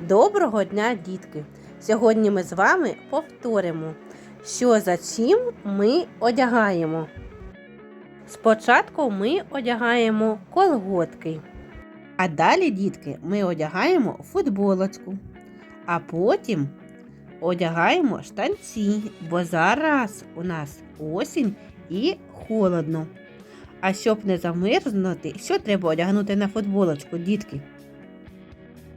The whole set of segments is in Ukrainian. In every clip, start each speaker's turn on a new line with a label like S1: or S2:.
S1: Доброго дня, дітки! Сьогодні ми з вами повторимо, що за чим ми одягаємо. Спочатку ми одягаємо колготки. А далі, дітки, ми одягаємо футболочку. А потім одягаємо штанці, бо зараз у нас осінь і холодно. А щоб не замерзнути, що треба одягнути на футболочку, дітки?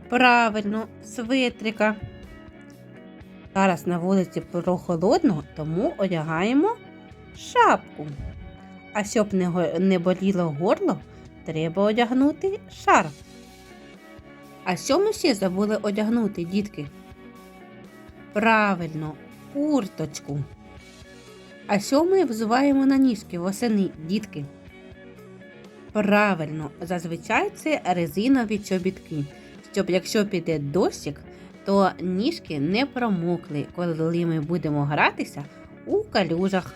S1: Правильно, свитрика. Зараз на вулиці прохолодно, тому одягаємо шапку. А щоб не, боліло горло, треба одягнути шарф. А що ми ще забули одягнути, дітки? Правильно, курточку. А що ми взуваємо на ніжки восени, дітки? Правильно, зазвичай це резинові чобітки, щоб якщо піде дощик, то ніжки не промокли, коли ми будемо гратися у калюжах.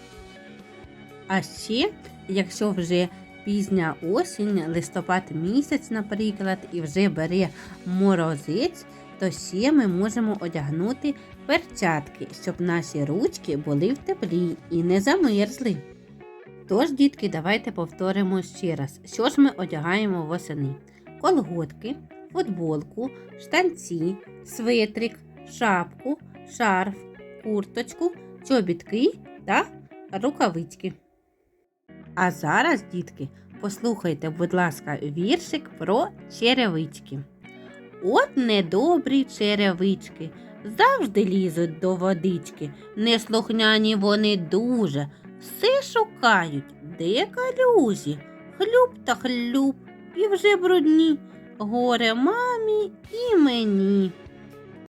S1: А ще, якщо вже пізня осінь, листопад місяць, наприклад, і вже бере морозець, то ще ми можемо одягнути перчатки, щоб наші ручки були в теплі і не замерзли. Тож, дітки, давайте повторимо ще раз, що ж ми одягаємо восени: колготки, футболку, штанці, свитрик, шапку, шарф, курточку, чобітки та рукавички. А зараз, дітки, послухайте, будь ласка, віршик про черевички. От недобрі черевички, завжди лізуть до водички, неслухняні вони дуже, все шукають, де калюжі, хлюб та хлюб, і вже брудні горе мамі і мені.